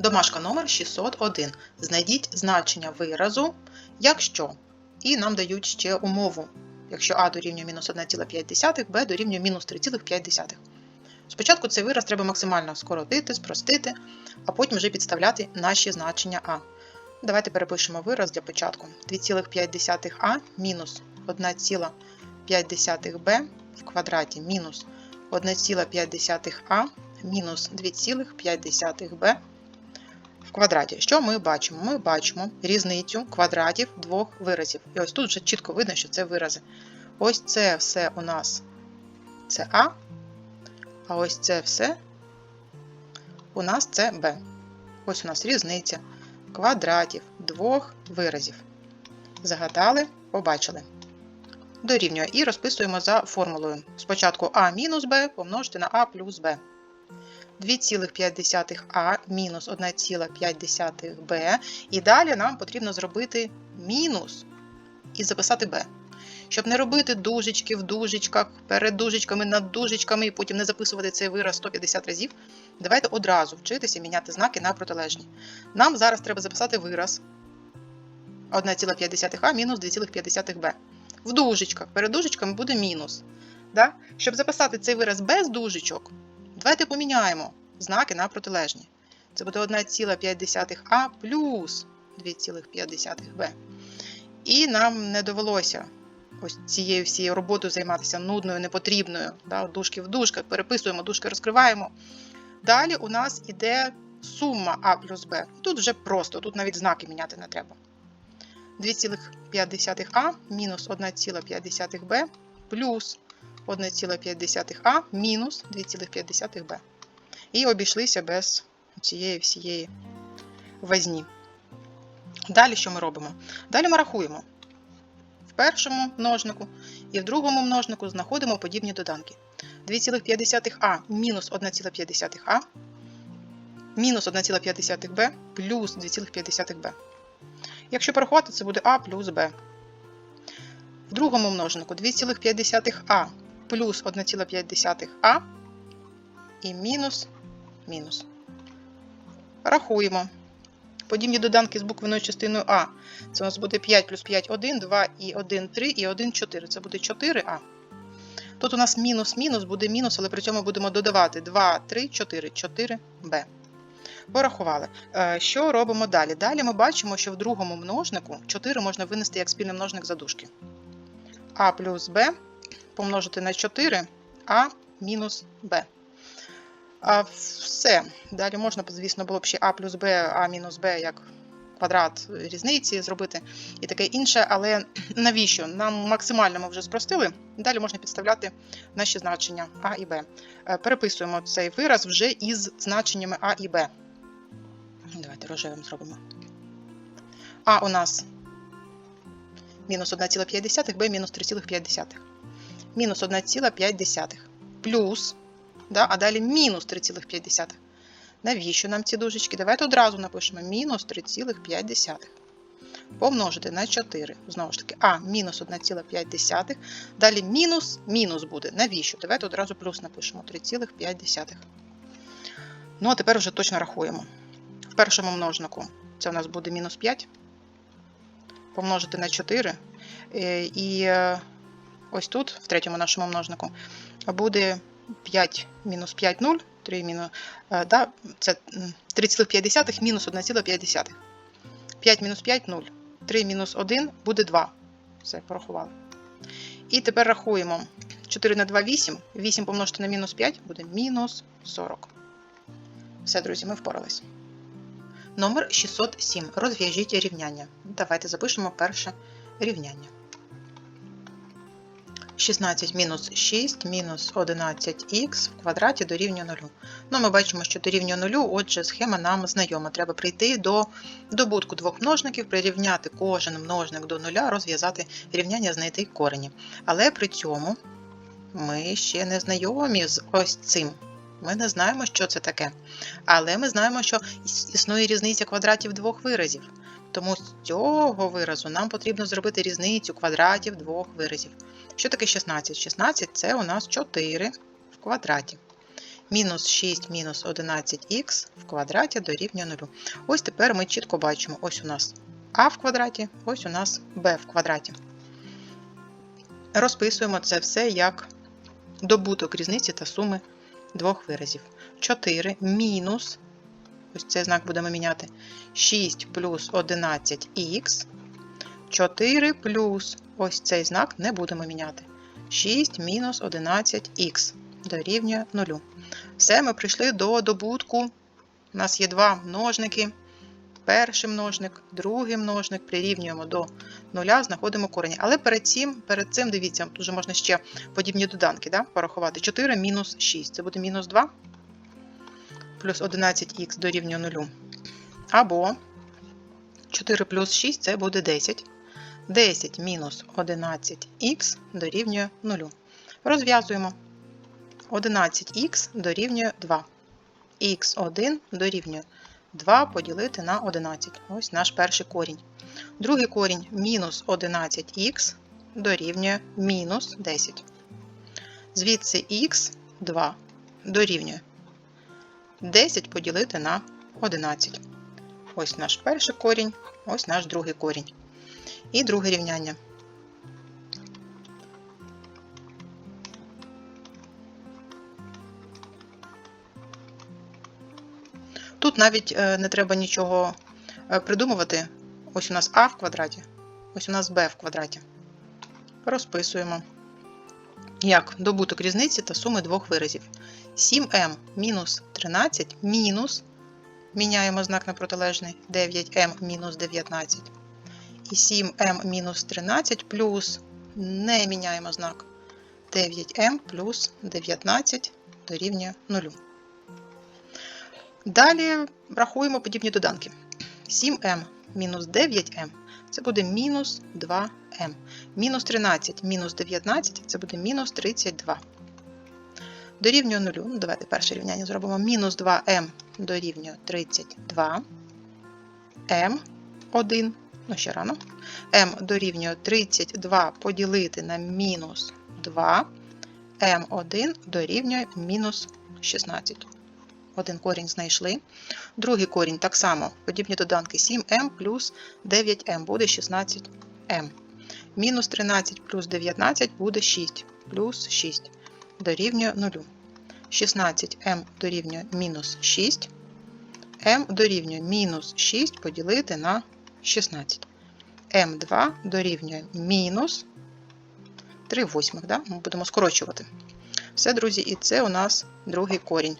Домашка номер 601. Знайдіть значення виразу, якщо. І нам дають ще умову. Якщо а дорівнює мінус 1,5, б дорівнює мінус 3,5. Спочатку цей вираз треба максимально скоротити, спростити, а потім вже підставляти наші значення а. Давайте перепишемо вираз для початку. 2,5а мінус 1,5b в квадраті мінус 1,5а мінус 2,5b в квадраті. Що ми бачимо? Ми бачимо різницю квадратів двох виразів. І ось тут вже чітко видно, що це вирази. Ось це все у нас це А, а ось це все у нас це Б. Ось у нас різниця квадратів двох виразів. Загадали, побачили. Дорівнює і розписуємо за формулою. Спочатку А мінус Б помножити на А плюс Б. 2,5а мінус 1,5b. І далі нам потрібно зробити мінус і записати b. Щоб не робити дужечки в дужечках, перед дужечками, над дужечками, і потім не записувати цей вираз 150 разів, давайте одразу вчитися міняти знаки на протилежні. Нам зараз треба записати вираз 1,5а мінус 2,5b. В дужечках, перед дужечками буде мінус. Да? Щоб записати цей вираз без дужечок, Давайте поміняємо знаки на протилежні. Це буде 1,5а плюс 2,5b. І нам не довелося ось цією всією роботою займатися нудною, непотрібною. Да, Дужки в дужках, переписуємо, дужки розкриваємо. Далі у нас іде сума а плюс b. Тут вже просто, тут навіть знаки міняти не треба. 2,5а мінус 1,5b плюс 1,5а мінус 2,5b. І обійшлися без цієї всієї возні. Далі що ми робимо? Далі ми рахуємо. В першому множнику і в другому множнику знаходимо подібні доданки. 2,5а мінус 1,5а мінус 1,5b плюс 2,5b. Якщо порахувати, це буде а плюс b. В другому множнику 2,5а плюс 1,5а і мінус мінус. Рахуємо. Подібні доданки з буквеною частиною А. Це у нас буде 5 плюс 5 1, 2 і 1 3 і 1 4. Це буде 4а. Тут у нас мінус-мінус буде мінус, але при цьому будемо додавати 2, 3, 4, 4b. Порахували. Е, Що робимо далі? Далі ми бачимо, що в другому множнику 4 можна винести як спільний множник задушки. А плюс Б помножити на 4 а мінус Б. А Все. Далі можна, звісно, було б ще А плюс Б, А мінус Б як квадрат різниці зробити і таке інше, але навіщо? Нам максимально ми вже спростили. Далі можна підставляти наші значення А і Б. Е, Переписуємо цей вираз вже із значеннями А і Б. Давайте рожевим зробимо. А у нас мінус 1,5, Б мінус 3,5 мінус 1,5 плюс, да, а далі мінус 3,5. Навіщо нам ці дужечки? Давайте одразу напишемо мінус 3,5. Помножити на 4. Знову ж таки, а, мінус 1,5. Далі мінус, мінус буде. Навіщо? Давайте одразу плюс напишемо 3,5. Ну, а тепер вже точно рахуємо. В першому множнику це у нас буде мінус 5. Помножити на 4. І ось тут, в третьому нашому множнику, буде 5 мінус 5 0, 3 мінус, да, це 3,5 мінус 1,5. 5 мінус 5 0. 3 мінус 1 буде 2. Все, порахували. І тепер рахуємо 4 на 2 8. 8 помножити на мінус 5 буде мінус 40. Все, друзі, ми впорались. Номер 607. Розв'яжіть рівняння. Давайте запишемо перше рівняння. 16 мінус 6 мінус 11х в квадраті дорівнює 0. Ну, Ми бачимо, що дорівнює 0, отже, схема нам знайома. Треба прийти до добутку двох множників, прирівняти кожен множник до 0, розв'язати рівняння, знайти корені. Але при цьому ми ще не знайомі з ось цим. Ми не знаємо, що це таке. Але ми знаємо, що існує різниця квадратів двох виразів. Тому з цього виразу нам потрібно зробити різницю квадратів двох виразів. Що таке 16? 16 це у нас 4 в квадраті. Мінус 6 мінус 11х в квадраті дорівнює 0. Ось тепер ми чітко бачимо, ось у нас а в квадраті, ось у нас b в квадраті. Розписуємо це все як добуток різниці та суми двох виразів. 4 мінус, ось цей знак будемо міняти, 6 плюс 11х. 4 плюс ось цей знак не будемо міняти. 6 мінус 11х дорівнює 0. Все, ми прийшли до добутку. У нас є два множники. Перший множник, другий множник, прирівнюємо до нуля, знаходимо корені. Але перед цим, перед цим дивіться, вже можна ще подібні доданки да, порахувати. 4 мінус 6. Це буде мінус 2 плюс 11х дорівнює 0. Або 4 плюс 6 це буде 10. 10 мінус 11х дорівнює 0. Розв'язуємо. 11х дорівнює 2. х1 дорівнює 2 поділити на 11. Ось наш перший корінь. Другий корінь мінус 11х дорівнює мінус 10. Звідси х 2 дорівнює 10 поділити на 11. Ось наш перший корінь, ось наш другий корінь. І друге рівняння. Тут навіть е, не треба нічого е, придумувати. Ось у нас а в квадраті, ось у нас b в квадраті. Розписуємо. Як добуток різниці та суми двох виразів. 7m мінус 13 мінус, міняємо знак на протилежний, 9m мінус 19. І 7m мінус 13 плюс, не міняємо знак, 9m плюс 19 дорівнює 0. Далі рахуємо подібні доданки. 7m мінус 9m це буде мінус 2m. Мінус 13 мінус 19 це буде мінус 32. Дорівнює 0. Ну, давайте перше рівняння зробимо. Мінус 2m дорівнює 32. m1, ну ще рано. m дорівнює 32 поділити на мінус 2. m1 дорівнює мінус 16 один корінь знайшли. Другий корінь так само, подібні доданки 7m плюс 9m буде 16m. Мінус 13 плюс 19 буде 6 плюс 6 дорівнює 0. 16m дорівнює мінус 6. m дорівнює мінус 6 поділити на 16. m2 дорівнює мінус 3 восьмих. Да? Ми будемо скорочувати. Все, друзі, і це у нас другий корінь.